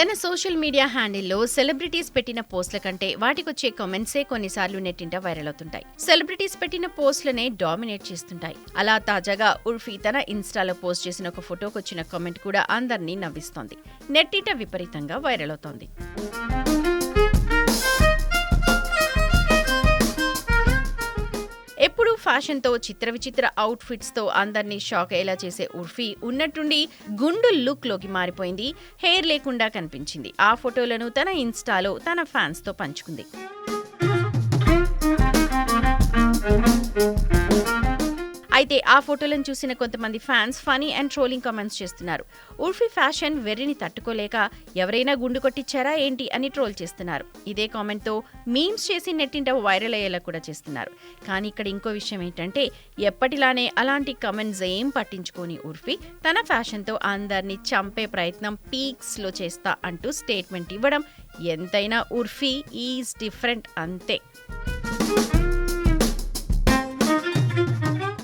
తన social media హ్యాండిల్లో celebrities పెట్టిన పోస్టుల కంటే వాటికొచ్చే కామెంట్సే కొన్నిసార్లు నెట్టింట వైరల్ అవుతుంటాయి సెలబ్రిటీస్ పెట్టిన పోస్టులనే డామినేట్ చేస్తుంటాయి. అలా తాజాగా ఉర్ఫీ తన ఇన్స్టాలో పోస్ట్ చేసిన ఒక ఫోటోకి వచ్చిన కామెంట్ కూడా అందరినీ నవ్విస్తోంది. నెట్టింట విపరీతంగా వైరల్ అవుతోంది ఫ్యాషన్తో చిత్ర విచిత్ర అవుట్ఫిట్స్తో అందరినీ షాక్ అయ్యేలా చేసే ఉర్ఫీ ఉన్నట్టుండి గుండు లుక్లోకి మారిపోయింది. హెయిర్ లేకుండా కనిపించింది. ఆ ఫోటోలను తన ఇన్స్టాలో తన ఫ్యాన్స్తో పంచుకుంది. అయితే ఆ ఫోటోలను చూసిన కొంతమంది fans funny and trolling comments చేస్తున్నారు. ఉర్ఫీ ఫ్యాషన్ వెర్రిని తట్టుకోలేక ఎవరైనా గుండు కొట్టించారా ఏంటి అని ట్రోల్ చేస్తున్నారు. ఇదే కామెంట్తో మీమ్స్ చేసి నెట్టింట వైరల్ అయ్యేలా కూడా చేస్తున్నారు. కానీ ఇక్కడ ఇంకో విషయం ఏంటంటే ఎప్పటిలానే అలాంటి కమెంట్స్ ఏం పట్టించుకోని ఉర్ఫీ తన ఫ్యాషన్తో అందరినీ చంపే ప్రయత్నం పీక్స్లో చేస్తా అంటూ స్టేట్మెంట్ ఇవ్వడం ఎంతైనా ఉర్ఫీ ఈజ్ డిఫరెంట్ అంతే.